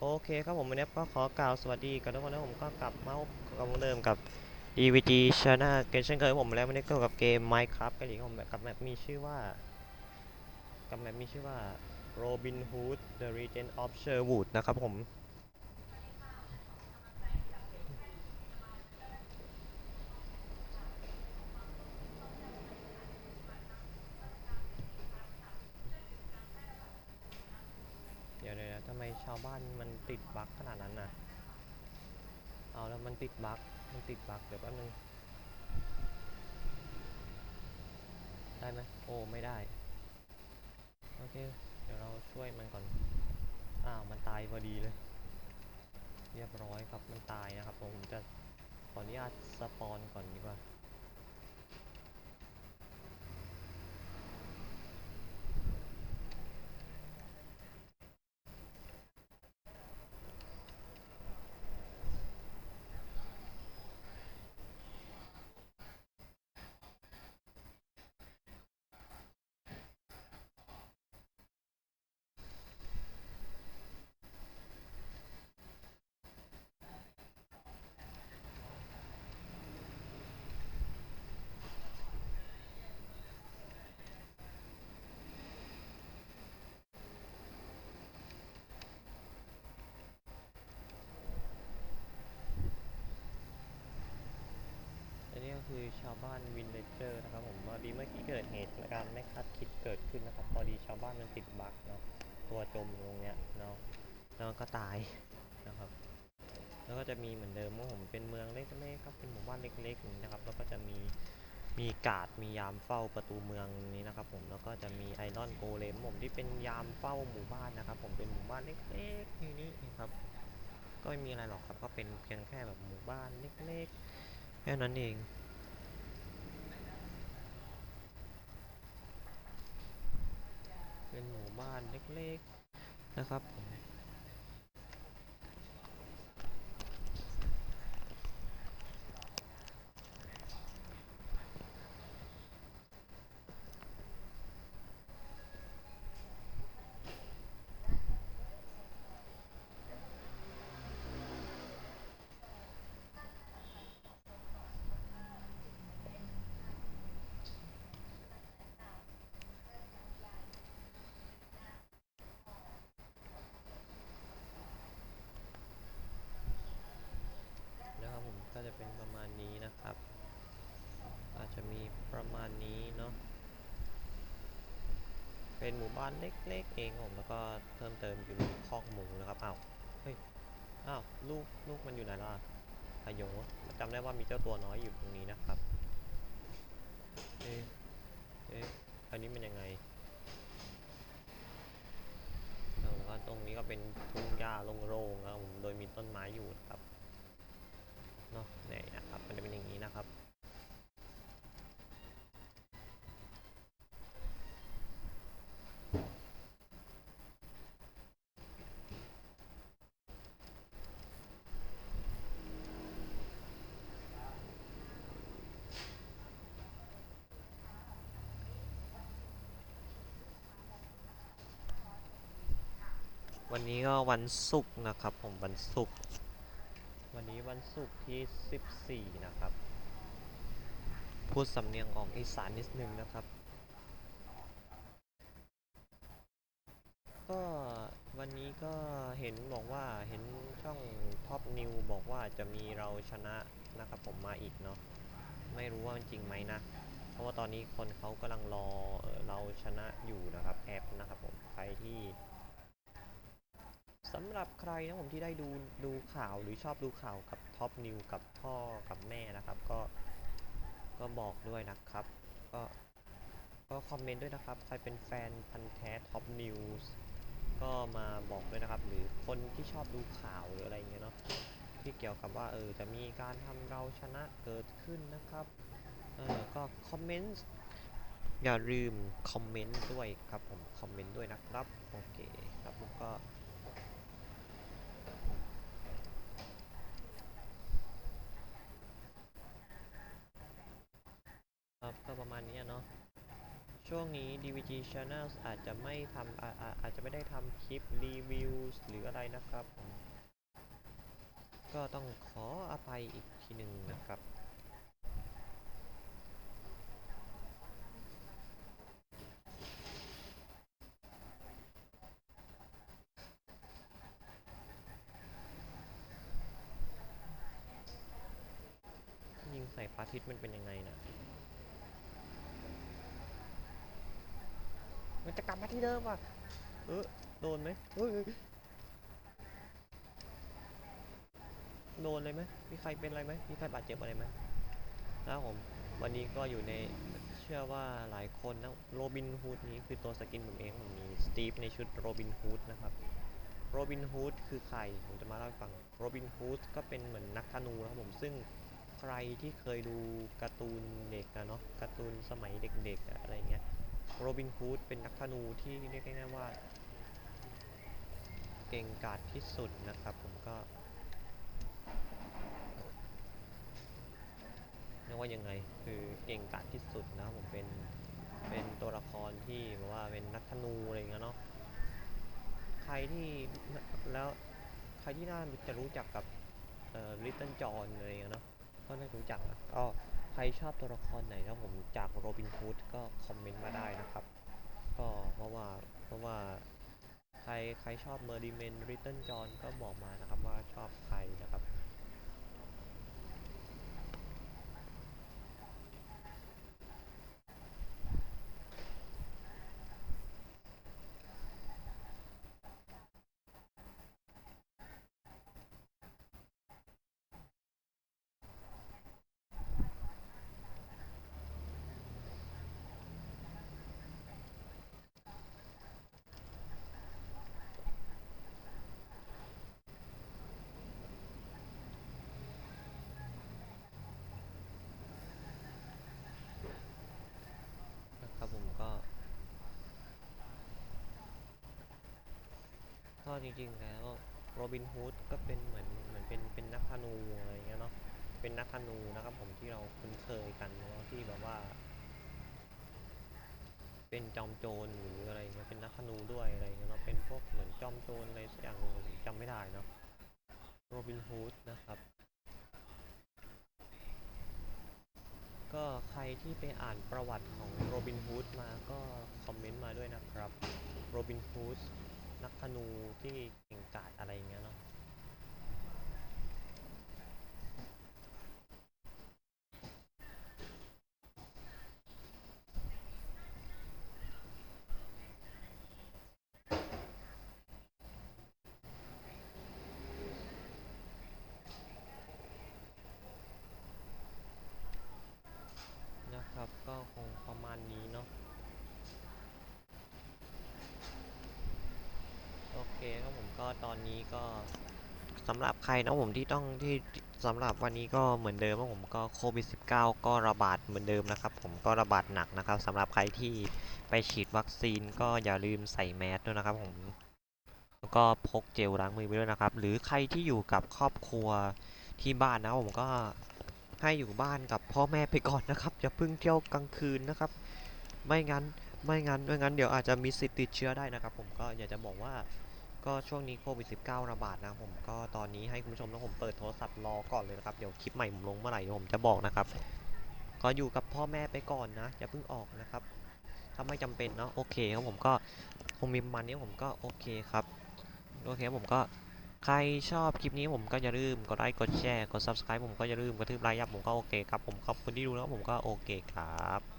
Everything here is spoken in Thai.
โอเคครับผมวันนี้ก็ขอกล่าวสวัสดีกับทุกคนนะผมก็กลับมาพบกับเหมือนเดิมกับ EVG Channel เกมเช่นเคยผมแล้ววันนี้ก็กับเกม Minecraft กันอีกผมกับแมปมีชื่อว่า กับแมปมีชื่อว่า Robin Hood The Regent of Sherwood นะครับผม เดี๋ยวเดี๋ยวทำไมชาวบ้านมันติดบั๊กขนาดนั้นนะเอาแล้วมันติดบั๊กมันติดบั๊กเดี๋ยวแป๊บนึง ได้ไหมโอ้ไม่ได้ โอเค เดี๋ยวเราช่วยมันก่อน อ้าว มันตายพอดีเลย เรียบร้อยครับ มันตายนะครับ ผมจะขออนุญาตสปอนก่อนดีกว่า ชาวบ้านวินเลเจอร์นะครับผมพอดีเมื่อกี้เกิดเหตุการณ์ไม่คาดคิดเกิดขึ้นนะครับ พอดีชาวบ้านมันติดบั๊กเนาะตัวจมตรงเนี้ยเนาะแล้วก็ตายนะครับ แล้วก็จะมีเหมือนเดิมว่าผมเป็นเมืองเล็กๆครับเป็นหมู่บ้านเล็กๆนี้นะครับ แล้วก็จะมีมีกาดมียามเฝ้าประตูเมืองนี้นะครับ ผมแล้วก็จะมีไอรอนโกเลมผมที่เป็นยามเฝ้าหมู่บ้านนะครับ ผมเป็นหมู่บ้านเล็กๆอย่างนี้นะครับก็ไม่มีอะไรหรอกครับก็เป็นเพียงแค่แบบหมู่บ้านเล็กๆแค่นั้นเอง เป็นหมู่บ้านเล็กๆนะครับผม นะครับผมก็จะเป็นประมาณนี้นะครับ อาจจะมี ประมาณนี้เนาะเป็นหมู่บ้านเล็กๆเองผมแล้วก็เพิ่มเติมอยู่ในคอกหมูนะครับอ้าวเฮ้ยอ้าวลูกลูกมันอยู่ไหนล่ะพะโยจำได้ว่ามีเจ้าตัวน้อยอยู่ตรงนี้นะครับเอ๊ะเอ๊ะอันนี้มันยังไงแล้วก็ตรงนี้ก็เป็นทุ่งหญ้าโล่งๆนะครับผมโดยมีต้นไม้อยู่นะครับเนาะเนี่ยนะครับ มันจะเป็นอย่างนี้นะครับ วันนี้ก็วันศุกร์นะครับ ผมวันศุกร์วันนี้วันศุกร์ที่ 14 นะครับ พูดสำเนียงออกอีสานนิดนึงนะครับ ก็วันนี้ก็เห็นบอกว่าเห็นช่องท็อปนิวบอกว่าจะมีเราชนะนะครับผมมาอีกเนาะไม่รู้ว่ามันจริงไหมนะ เพราะว่าตอนนี้คนเขากำลังรอเราชนะอยู่นะครับแอปนะครับผมใครที่ำหรับใครนะผมที่ได้ดูดูข่าวหรือชอบดูข่าวกับท็อปนิวกับพ่อกับแม่นะครับ ก็ก็บอกด้วยนะครับ ก็ก็คอมเมนต์ด้วยนะครับ ใครเป็นแฟนพันธ์แท้ท็อปนิวส์ก็มาบอกด้วยนะครับ หรือคนที่ชอบดูข่าวหรืออะไรเงี้ยเนาะที่เกี่ยวกับว่าเออจะมีการทำเราชนะเกิดขึ้นนะครับเออก็คอมเมนต์อย่าลืมคอมเมนต์ด้วยครับผมคอมเมนต์ด้วยนะครับโอเคครับผมก็ ครับก็ ประมาณนี้เนาะช่วงนี้ DVG Channels อาจจะไม่ทำอาอาอาจจะไม่ได้ทำคลิปรีวิวหรืออะไรนะครับ ก็ต้องขออภัยอีกทีหนึ่งนะครับยิงใส่พาทิตมันเป็นยังไงนะ มันจะกลับมาที่เดิมว่ะ เออโดนไหมเฮ้ยโดนเลยไหมมีใครเป็นอะไรไหมมีใครบาดเจ็บอะไรไหมนะครับผม วันนี้ก็อยู่ในเชื่อว่าหลายคนนะโรบินฮูดนี้คือตัวสกินผมเองผมมีสตีฟในชุดโรบินฮูดนะครับโรบินฮูดคือใคร ผมจะมาเล่าให้ฟังโรบินฮูดก็เป็นเหมือนนักธนูนะครับผมซึ่งใครที่เคยดูการ์ตูนเด็กอะเนาะการ์ตูนสมัยเด็กๆอะไรเงี้ย โรบินฮูดเป็นนักธนูที่เรียกง่ายๆว่า เก่งกาจที่สุดนะครับผมก็เรียกว่ายังไงคือเก่งกาจที่สุดนะผมเป็นเป็นตัวละครที่แบบว่าเป็นนักธนูอะไรเงี้ยเนาะใครที่แล้วใครที่น่าจะรู้จักกับเอ่อลิตเติ้ลจอห์นอะไรเงี้ยเนาะก็น่าจะรู้จักนะก็ รชอบตัวละครไหนนะครับผมจากโรบินฮูดก็คอมเมนต์มาได้นะครับ ก็เพราะว่าเพราะว่าใครใครชอบเมอร์ดิเมนริตเติ้ลจอห์นก็บอกมานะครับว่าชอบใครนะครับผมก็ ก็ จริงๆแล้วโรบินฮูดก็เป็นเหมือนเหมือนเป็นเป็นนักธนูอะไรเงี้ยเนาะเป็นนักธนูนะครับผมที่เราคุ้นเคยกันเนาะที่แบบว่า เป็นจอมโจรหรืออะไรเงี้ยเป็นนักธนูด้วยอะไรเงี้ยเนาะเป็นพวกเหมือนจอมโจรอะไรสักอย่างหนึงผมจำไม่ได้เนาะโรบินฮูดนะครับก็ใครที่ไปอ่านประวัติของโรบินฮูดมาก็คอมเมนต์มาด้วยนะครับโรบินฮูด นักธนูที่เก่งกาจอะไรอย่างเงี้ยเนาะ นะครับก็คงประมาณนี้เนาะโอเคครับผมก็ ตอนนี้ก็สำหรับใครนะผมที่ต้องที่สำหรับวันนี้ก็เหมือนเดิมครับผมก็โควิด -19 ก็ระบาดเหมือนเดิมนะครับ ผมก็ระบาดหนักนะครับสำหรับใครที่ไปฉีดวัคซีนก็อย่าลืมใส่แมสด้วยนะครับผมแล้วก็พกเจลล้างมือไปด้วยนะครับ หรือใครที่อยู่กับครอบครัวที่บ้านนะผมก็ให้อยู่บ้านกับพ่อแม่ไปก่อนนะครับอย่าเพิ่งเที่ยวกลางคืนนะครับ ไม่งั้นไม่งั้นไม่งั้นเดี๋ยวอาจจะมีสิทธิ์ติดเชื้อได้นะครับ ผมก็อยากจะบอกว่า ก็ช่วงนี้โควิด -19 ระบาดนะผมก็ตอนนี้ให้คุณผู้ชมแล้วผมเปิดโทรศัพท์รอก่อนเลยนะครับ เดี๋ยวคลิปใหม่ผมลงเมื่อไหร่ผมจะบอกนะครับ ก็อยู่กับพ่อแม่ไปก่อนนะอย่าเพิ่งออกนะครับถ้าไม่จำเป็นเนาะโอเคครับผมก็คงมีประมาณนี้ผมก็โอเคครับโอเคผมก็ใครชอบคลิปนี้ผมก็อย่าลืมกดไลค์กดแชร์กด subscribe ผมก็อย่าลืมกระทืบไลค์ยับผมก็โอเคครับผมขอบคุณที่ดูแล้วผมก็โอเคครับ